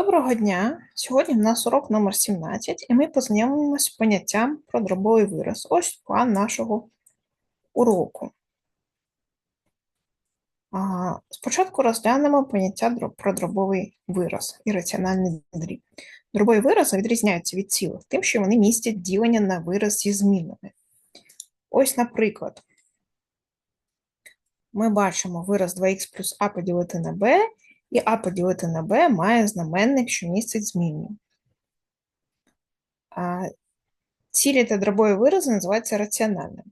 Доброго дня! Сьогодні в нас урок номер 17, і ми познайомимося з поняттям про дробовий вираз. Ось план нашого уроку. Спочатку розглянемо поняття про дробовий вираз і раціональний дріб. Дробові вирази відрізняються від цілих, тим, що вони містять ділення на вираз зі змінами. Ось, наприклад, ми бачимо вираз 2х плюс а поділити на b, і а поділити на b має знаменник, що містить змінну. А Цілі та дробові вирази називаються раціональними.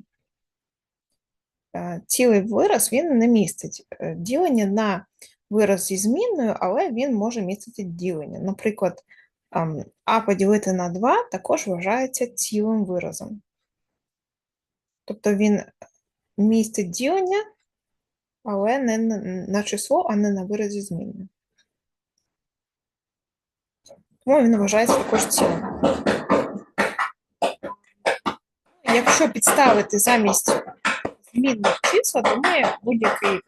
Цілий вираз він не містить е, ділення на вираз зі змінною, але він може містити ділення. Наприклад, а поділити на 2 також вважається цілим виразом. Тобто він містить ділення але не на число, а не на виразі зміни. Тому він вважається також цілим. Якщо підставити замість змінних числа, то ми будь-який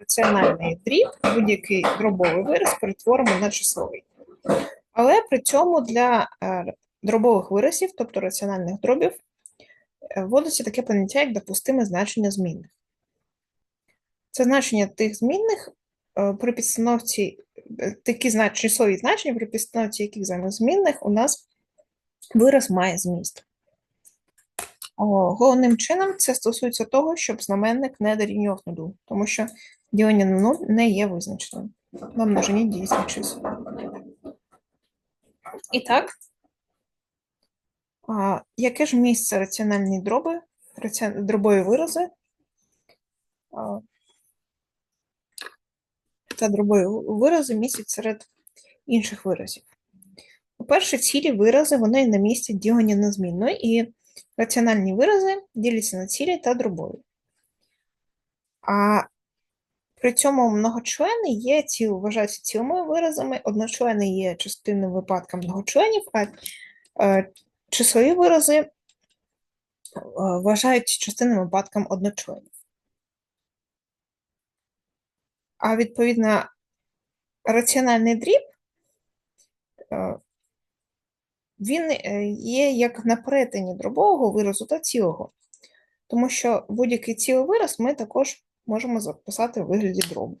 раціональний дріб, будь-який дробовий вираз перетворимо на числовий. Але при цьому для е, дробових виразів, тобто раціональних дробів, е, вводиться таке поняття, як допустиме значення змінних. Це значення тих змінних е, при підстановці, е, такі числові значення, при підстановці яких замість змінних у нас вираз має зміст. Головним чином це стосується того, щоб знаменник не дорівнював нулю, тому що ділення на нуль не є визначеним. На множині дійсних чисел. І так, яке ж місце раціональні дроби, дробові вирази та дробові вирази містять серед інших виразів. По-перше, цілі вирази вони не містять ділення на змінну, і раціональні вирази діляться на цілі та дробові. А при цьому многочлени є ціл, вважаються цілими виразами, одночлени є частинним випадком многочленів, а е, числові вирази е, вважають частинним випадком одночленів. А відповідно, раціональний дріб, е, він е, є як на перетині дробового виразу та цілого. Тому що будь-який цілий вираз ми також можемо записати в вигляді дробу.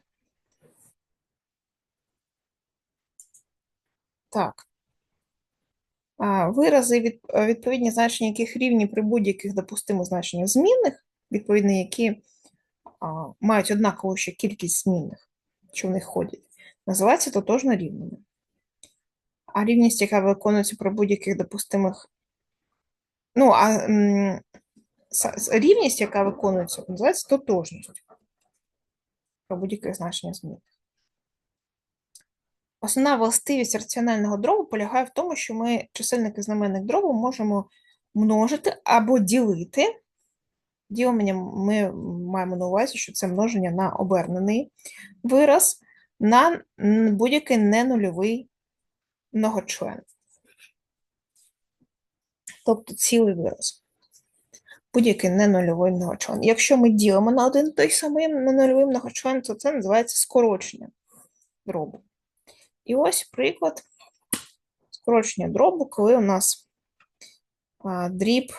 Так. Вирази, від, відповідні значення, яких рівні при будь-яких допустимих значеннях змінних, відповідно, які мають однакову ще кількість змінних, що в них ходять, називаються тотожно рівними. А рівність, яка виконується при будь-яких допустимих. Ну, а рівність, яка виконується, називається тотожністю про будь-яке значення змінних. Основна властивість раціонального дробу полягає в тому, що ми чисельник і знаменник дробу можемо множити або ділити Діленням ми маємо на увазі, що це множення на обернений вираз на будь-який ненульовий многочлен. Тобто цілий вираз. Будь-який ненульовий многочлен. Якщо ми ділимо на один той самий ненульовий многочлен, то це називається скорочення дробу. І ось приклад скорочення дробу, коли у нас дріб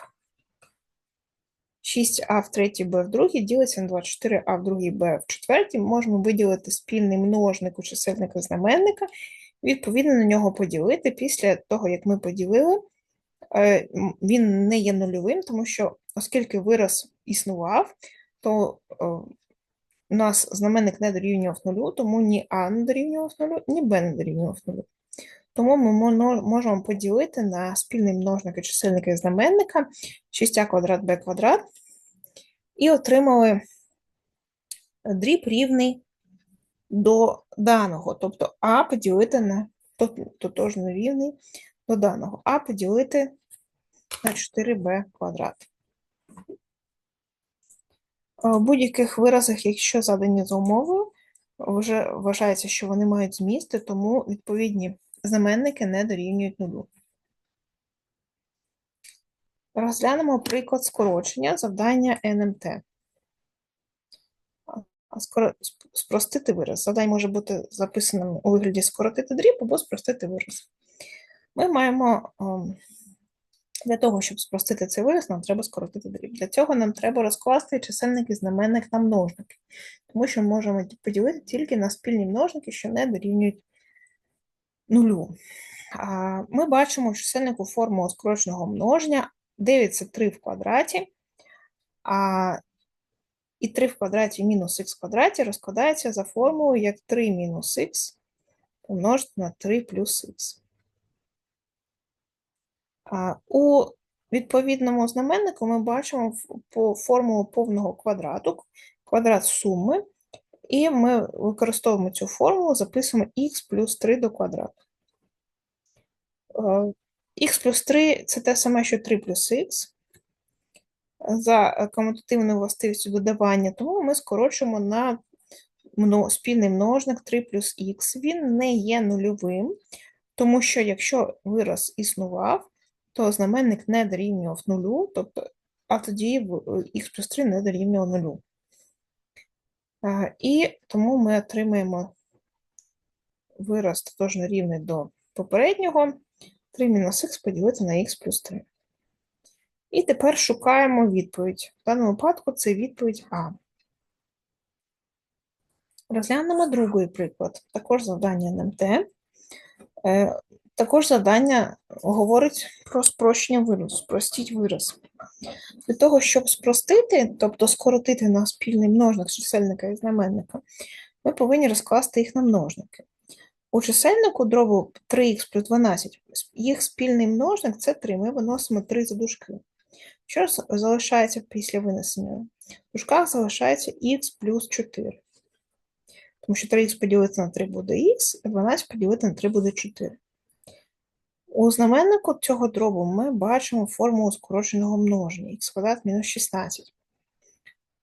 6а в третій, b в другій ділиться на 24а в другій, b в четвертій. Можемо виділити спільний множник у чисельника знаменника, відповідно на нього поділити. Після того, як ми поділили, е, він не є нульовим, тому що, оскільки вираз існував, то е, у нас знаменник не дорівнював нулю, тому ні А не дорівнював нулю, ні Б не дорівнював нулю. Тому ми можемо поділити на спільний множник чисельника і знаменника. 6а квадрат b квадрат. І отримали дріб рівний до даного, тобто А поділити на тотожно рівний до даного, А поділити на 4b квадрат. В будь-яких виразах, якщо задані за умовою, вже вважається, що вони мають змісти, тому відповідні знаменники не дорівнюють нулю. Розглянемо приклад скорочення завдання НМТ. спростити вираз. Задай може бути записаним у вигляді скоротити дріб або спростити вираз. Ми маємо ем, для того, щоб спростити цей вираз, нам треба скоротити дріб. Для цього нам треба розкласти чисельник і знаменник на множники, тому що ми можемо поділити тільки на спільні множники, що не дорівнюють нулю. Ми бачимо чисельнику формулу скороченого множення 9 це 3 в квадраті, а і 3 в квадраті мінус х в квадраті розкладається за формулою як 3 мінус х помножити на 3 плюс х. У відповідному знаменнику ми бачимо формулу повного квадрату, квадрат суми, і ми використовуємо цю формулу, записуємо х плюс 3 до квадрату. х плюс 3 – це те саме, що 3 плюс х за е, комутативною властивістю додавання, тому ми скорочуємо на спільний множник 3 плюс х. Він не є нульовим, тому що якщо вираз існував, то знаменник не дорівнював нулю, тобто, а тоді х плюс 3 не дорівнював нулю. А, І тому ми отримаємо вираз тотожно рівний до попереднього 3 мінус х поділити на х плюс 3. І тепер шукаємо відповідь. В даному випадку це відповідь А. Розглянемо другий приклад. Також завдання НМТ. Також завдання говорить про спрощення виразу, спростіть вираз. Для того, щоб спростити, тобто скоротити на спільний множник чисельника і знаменника, ми повинні розкласти їх на множники. У чисельнику дробу 3х плюс 12, їх спільний множник це 3, ми виносимо 3 за дужки. Що залишається після винесення? В дужках залишається х плюс 4. Тому що 3х поділити на 3 буде х, а 12 поділити на 3 буде 4. У знаменнику цього дробу ми бачимо формулу скороченого множення х квадрат мінус 16.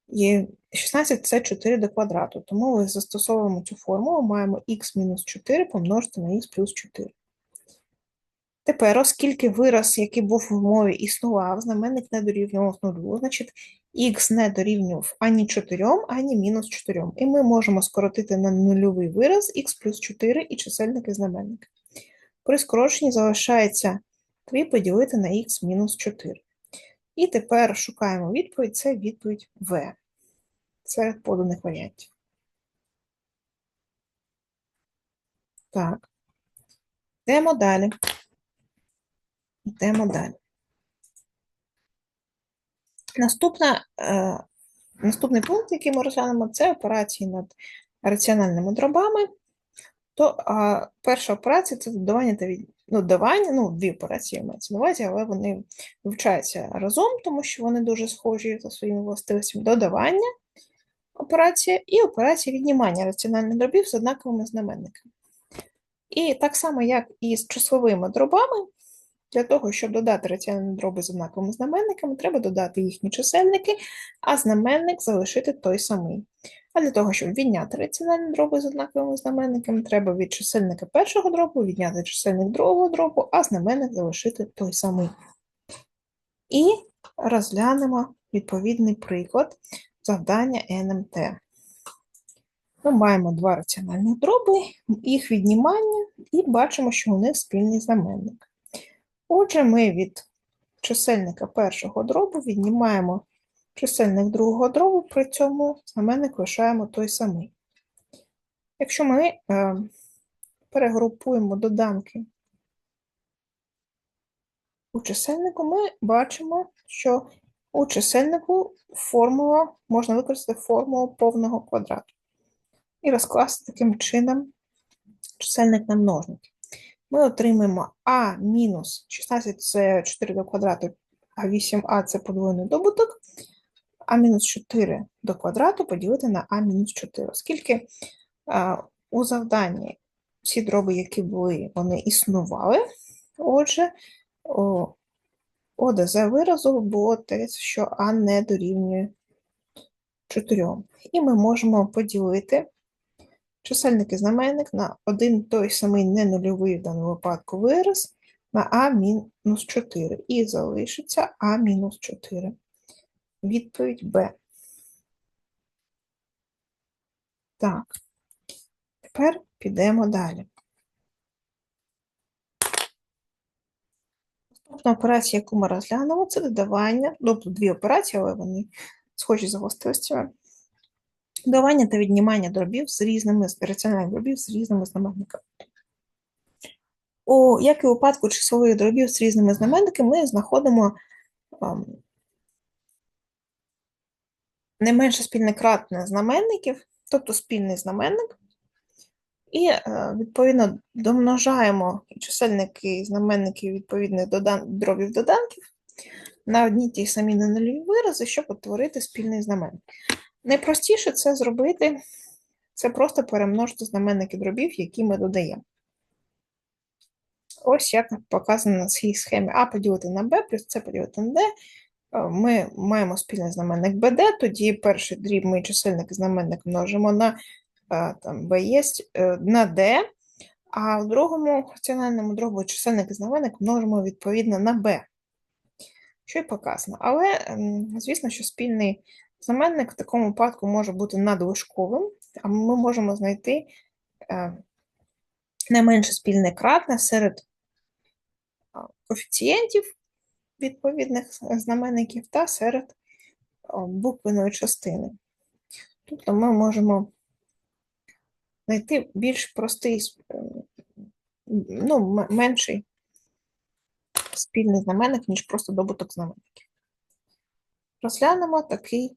І 16 – це 4 до квадрату, тому ми застосовуємо цю формулу, маємо х мінус 4 помножити на х плюс 4. Тепер, оскільки вираз, який був в мові, існував, знаменник не дорівнював нулю, значить х не дорівнював ані 4, ані мінус 4. І ми можемо скоротити на нульовий вираз х плюс 4 і чисельник і знаменник. При скороченні залишається 3 поділити на х мінус 4. І тепер шукаємо відповідь, це відповідь В. Серед поданих варіантів. Так. Йдемо далі. Йдемо далі. Наступна, е, наступний пункт, який ми розглянемо, це операції над раціональними дробами. То а, перша операція це додавання та від... ну, додавання, ну, дві операції мається на увазі, але вони вивчаються разом, тому що вони дуже схожі за своїми властивостями. Додавання операція і операція віднімання раціональних дробів з однаковими знаменниками. І так само, як і з числовими дробами, для того, щоб додати раціональні дроби з однаковими знаменниками, треба додати їхні чисельники, а знаменник залишити той самий. А для того, щоб відняти раціональні дроби з однаковими знаменниками, треба від чисельника першого дробу відняти чисельник другого дробу, а знаменник залишити той самий. І розглянемо відповідний приклад завдання НМТ. Ми маємо два раціональних дроби, їх віднімання, і бачимо, що у них спільний знаменник. Отже, ми від чисельника першого дробу віднімаємо чисельник другого дробу, при цьому знаменник лишаємо той самий. Якщо ми е, перегрупуємо доданки у чисельнику, ми бачимо, що у чисельнику формула, можна використати формулу повного квадрату і розкласти таким чином чисельник на множники. Ми отримаємо а мінус 16 це 4 до квадрату, а 8а це подвоєний добуток, а мінус 4 до квадрату поділити на а мінус 4. Оскільки у завданні всі дроби, які були, вони існували, отже, ОДЗ виразу було те, що а не дорівнює 4. І ми можемо поділити чисельник і знаменник на один той самий ненульовий в даному випадку вираз на а мінус 4. І залишиться а мінус 4. Відповідь Б. Так, тепер підемо далі. Наступна операція, яку ми розглянемо, це додавання, тобто дві операції, але вони схожі за властивостями. Додавання та віднімання дробів з різними раціональних дробів з різними знаменниками. У, як і у випадку числових дробів з різними знаменниками, ми знаходимо ем, не менше спільне кратне знаменників, тобто спільний знаменник, і, е, відповідно, домножаємо чисельники і знаменники відповідних додан... дробів доданків на одні ті самі ненульові вирази, щоб утворити спільний знаменник. Найпростіше це зробити, це просто перемножити знаменники дробів, які ми додаємо. Ось як показано на цій схемі А поділити на Б, плюс С поділити на Д. Е, ми маємо спільний знаменник БД, тоді перший дріб ми чисельник і знаменник множимо на е, там, є, е, на Д, а в другому раціональному дробу чисельник і знаменник множимо відповідно на Б. Що й показано. Але, звісно, що спільний знаменник в такому випадку може бути надлишковим, а ми можемо знайти найменше спільне кратне серед коефіцієнтів відповідних знаменників та серед буквеної частини. Тобто ми можемо знайти більш простий, ну, менший спільний знаменник, ніж просто добуток знаменників. Розглянемо такий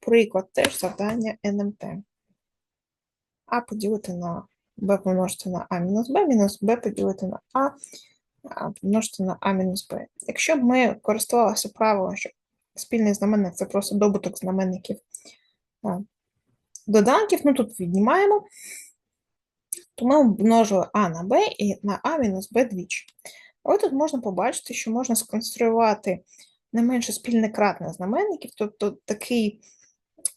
приклад, теж завдання НМТ. А поділити на b помножити на А мінус Б, мінус Б поділити на А помножити на А мінус Б. Якщо б ми користувалися правилом, що спільний знаменник це просто добуток знаменників доданків, ну тут віднімаємо, то ми множили А на Б і на А мінус Б двічі. Але тут можна побачити, що можна сконструювати не менше спільне кратне знаменників, тобто такий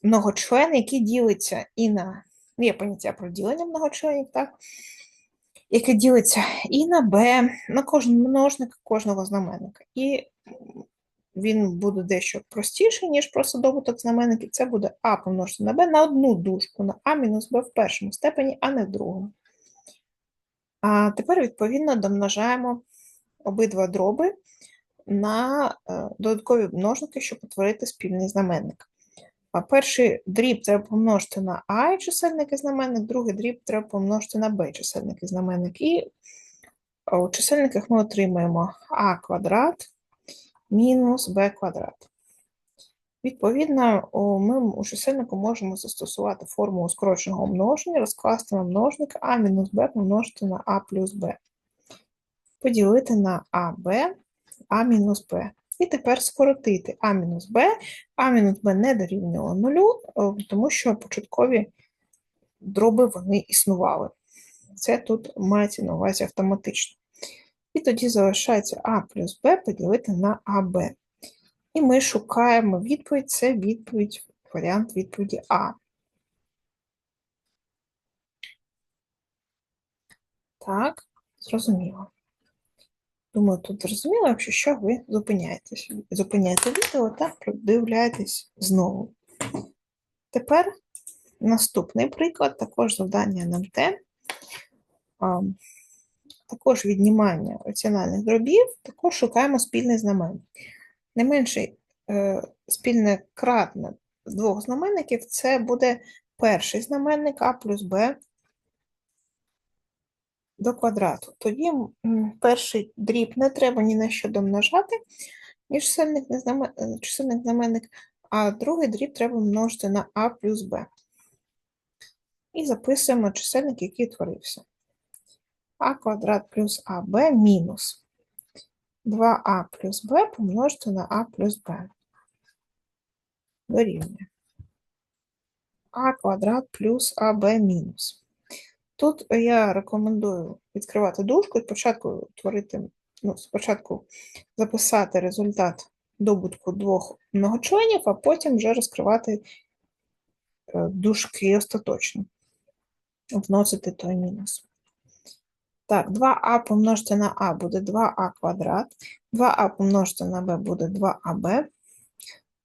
многочлен, який ділиться і на є поняття про ділення многочленів, так? Яке ділиться і на b, на кожен множник кожного знаменника. І він буде дещо простіший, ніж просто добуток знаменників. Це буде А помножити на b на одну дужку, на А мінус Б в першому степені, а не в другому. А тепер, відповідно, домножаємо обидва дроби на е, додаткові множники, щоб утворити спільний знаменник. Перший дріб треба помножити на А чисельник і знаменник, другий дріб треба помножити на Б чисельник і знаменник. І у чисельниках ми отримаємо А квадрат мінус Б квадрат. Відповідно, ми у чисельнику можемо застосувати формулу скороченого множення, розкласти на множник А мінус Б помножити на А плюс Б. Поділити на АБ, А мінус Б. І тепер скоротити А мінус Б, А мінус Б не дорівнювало нулю, е, тому що початкові дроби вони існували. Це тут мається на увазі автоматично. І тоді залишається А плюс Б поділити на АБ. І ми шукаємо відповідь, це відповідь, варіант відповіді А. Так, зрозуміло. Думаю, тут зрозуміло, якщо що, ви зупиняєтесь. Зупиняєте відео та продивляєтесь знову. Тепер наступний приклад, також завдання НМТ, також віднімання раціональних дробів, також шукаємо спільний знаменник. Найменший е, спільне кратне з двох знаменників це буде перший знаменник А плюс Б до квадрату. Тоді перший дріб не треба ні на що домножати, ніж чисельник, е, чисельник знаменник, а другий дріб треба множити на А плюс Б. І записуємо чисельник, який творився. А квадрат плюс АБ мінус 2а плюс Б помножити на А плюс Б. Дорівнює. А квадрат плюс АБ мінус. Тут я рекомендую відкривати дужку і спочатку творити, ну, спочатку записати результат добутку двох многочленів, а потім вже розкривати е, дужки остаточно, вносити той мінус. Так, 2а помножити на а буде 2а квадрат, 2а помножити на b буде 2аб,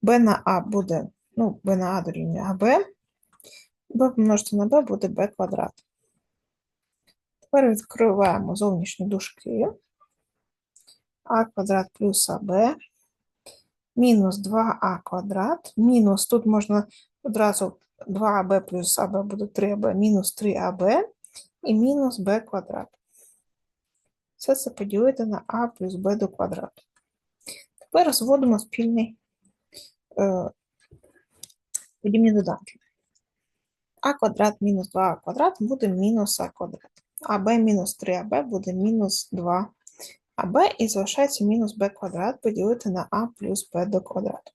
b на а буде, ну, b на а дорівнює аб, b помножити на b буде b квадрат. Тепер відкриваємо зовнішні дужки. а квадрат плюс аб мінус 2а квадрат, мінус, тут можна одразу 2аб плюс аб буде 3аб, мінус 3аб і мінус b квадрат. Все це поділити на а плюс b до квадрату. Тепер зводимо спільний е, подібні доданки. а квадрат мінус 2а квадрат буде мінус а квадрат. АБ мінус 3АБ буде мінус 2АБ і залишається мінус b квадрат поділити на а плюс b до квадрату.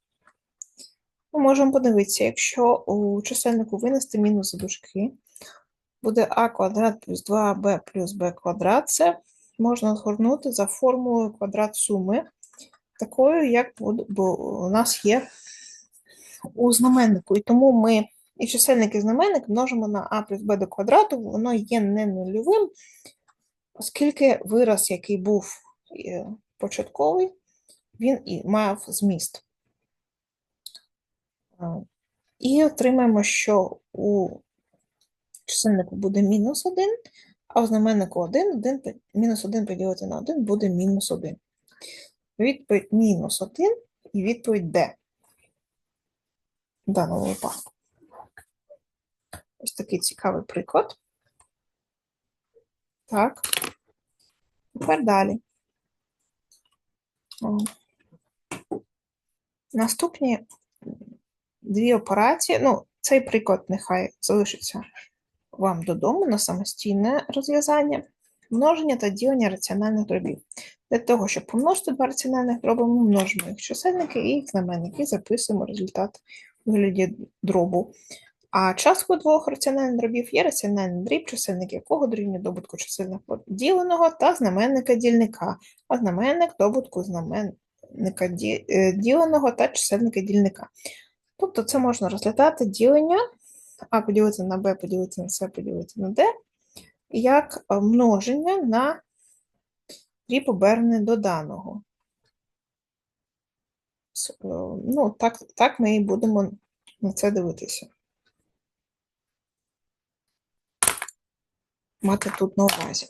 Ми можемо подивитися, якщо у чисельнику винести мінус дужки, буде а квадрат плюс 2аб плюс b квадрат, це можна згорнути за формулою квадрат суми, такою, як у нас є у знаменнику. І тому ми і чисельник і знаменник множимо на а плюс b до квадрату, воно є не нульовим, оскільки вираз, який був е, початковий, він і мав зміст. І отримаємо, що у чисельнику буде мінус 1, а у знаменнику 1, 1 мінус 1 поділити на 1 буде мінус 1. Відповідь мінус 1 і відповідь Д в даному випадку. Ось такий цікавий приклад. Так, тепер далі. Наступні дві операції, ну, цей приклад нехай залишиться вам додому на самостійне розв'язання, множення та ділення раціональних дробів. Для того, щоб помножити два раціональних дроби, ми множимо їх чисельники і їх знаменники, записуємо результат у вигляді дробу. А частку двох раціональних дробів є раціональний дріб, чисельник якого дорівнює добутку чисельника діленого та знаменника дільника, а знаменник добутку знаменника е, діленого та чисельника дільника. Тобто це можна розглядати ділення А поділити на Б, поділити на С, поділити на Д, як множення на дріб обернений до даного. Е, ну, так, так ми і будемо на це дивитися. Мати тут на увазі.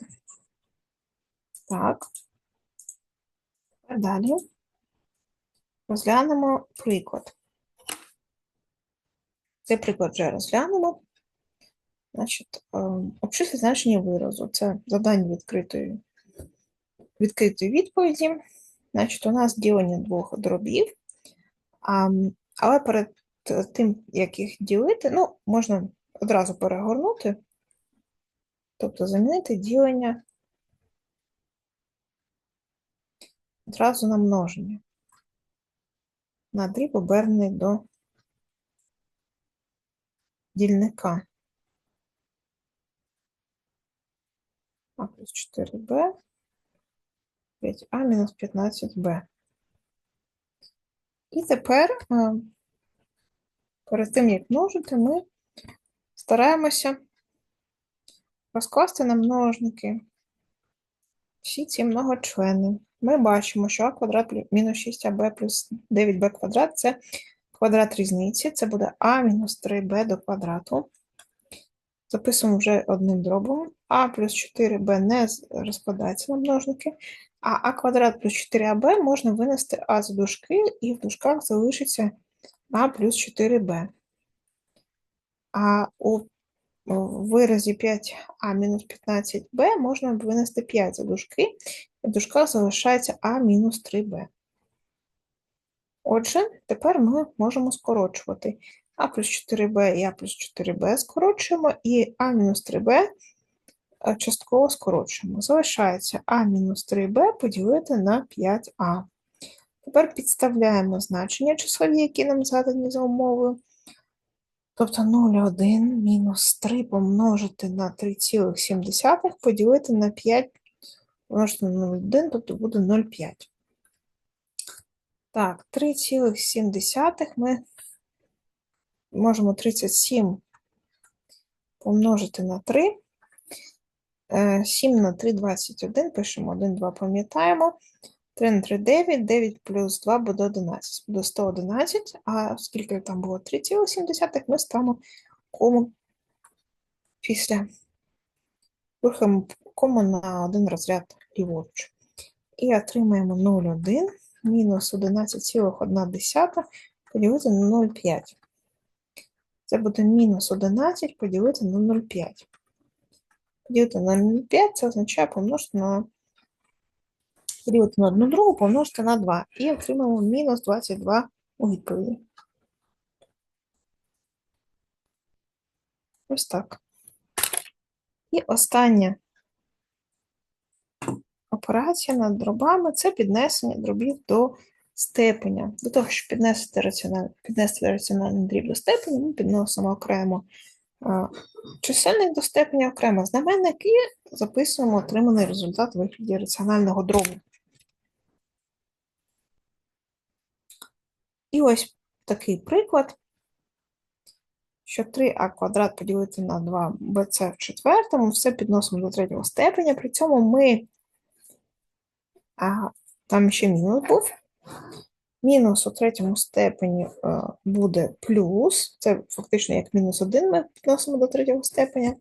Так, тепер далі розглянемо приклад. Цей приклад вже розглянемо. Значить, е, обчисліть значення виразу. Це завдання відкритої відкритої відповіді. Значить, у нас ділення двох дробів, але перед тим, як їх ділити, ну, можна одразу перегорнути Тобто замінити ділення одразу на множення. На дріб обернений до дільника. А плюс 4b, 5а мінус 15b. І тепер, е, перед тим, як множити, ми стараємося розкласти на множники всі ці многочлени. Ми бачимо, що а квадрат мінус 6аб плюс 9b квадрат це квадрат різниці, це буде а мінус 3b до квадрату. Записуємо вже одним дробом. А плюс 4b не розкладається на множники, а а квадрат плюс 4аб можна винести а з дужки, і в дужках залишиться а плюс 4b. А у в виразі 5а мінус 15b можна винести 5 за дужки, і в дужках залишається а мінус 3b. Отже, тепер ми можемо скорочувати а плюс 4b і а плюс 4b скорочуємо, і а мінус 3b е, частково скорочуємо. Залишається а мінус 3b поділити на 5а. Тепер підставляємо значення числові, які нам задані за умовою. Тобто 0,1 мінус 3 помножити на 3,7 поділити на 5 помножити на 0,1, тобто буде 0,5. Так, 3,7 ми можемо 37 помножити на 3. 7 е, на 3 – 21, пишемо 1, 2, пам'ятаємо. 3 на 3 – 9, 9 плюс 2 буде 11, буде 111, а оскільки там було 3,7, ми ставимо кому після рухаємо кому на один розряд ліворуч. І отримаємо 0,1 мінус 11,1 поділити на 0,5. Це буде мінус 11 поділити на 0,5. Поділити на 0,5 це означає помножити на на одну другу, помножити на 2. І отримаємо мінус 22 у відповіді. Ось так. І остання операція над дробами це піднесення дробів до степеня. До того, щоб піднести раціональний, піднести раціональний дріб до степеня, ми підносимо окремо чисельник до степеня, окремо знаменник і записуємо отриманий результат вигляді раціонального дробу. І ось такий приклад, що 3а квадрат поділити на 2bc в четвертому, все підносимо до третього степеня, при цьому ми, а, там ще мінус був, мінус у третьому степені е, буде плюс, це фактично як мінус 1 ми підносимо до третього степеня,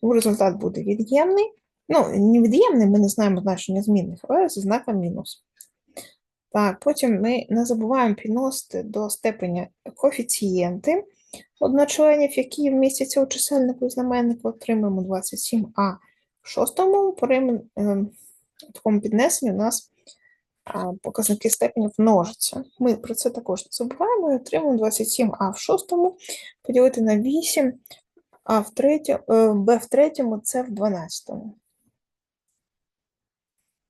тому результат буде від'ємний. Ну, не від'ємний, ми не знаємо значення змінних, але зі знаком мінус. Так, потім ми не забуваємо підносити до степеня коефіцієнти одночленів, які вмістяться у чисельнику і знаменнику, отримаємо 27а в шостому, при ем, такому піднесенні у нас показники степенів множаться. Ми про це також не забуваємо і отримуємо 27а в шостому, поділити на 8, а в третьому, b в третьому, це в 12.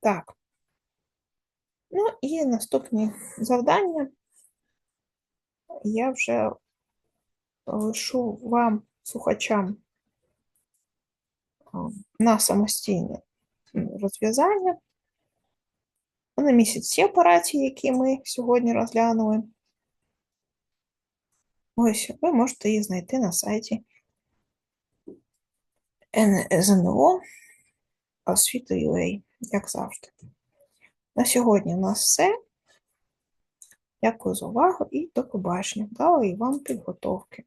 Так. Ну і наступні завдання я вже лишу вам, слухачам, на самостійне розв'язання. Вони містять всі операції, які ми сьогодні розглянули. Ось, ви можете їх знайти на сайті НЗНО освіти.ua, як завжди. На сьогодні у нас все. Дякую за увагу і до побачення. Дала і вам підготовки.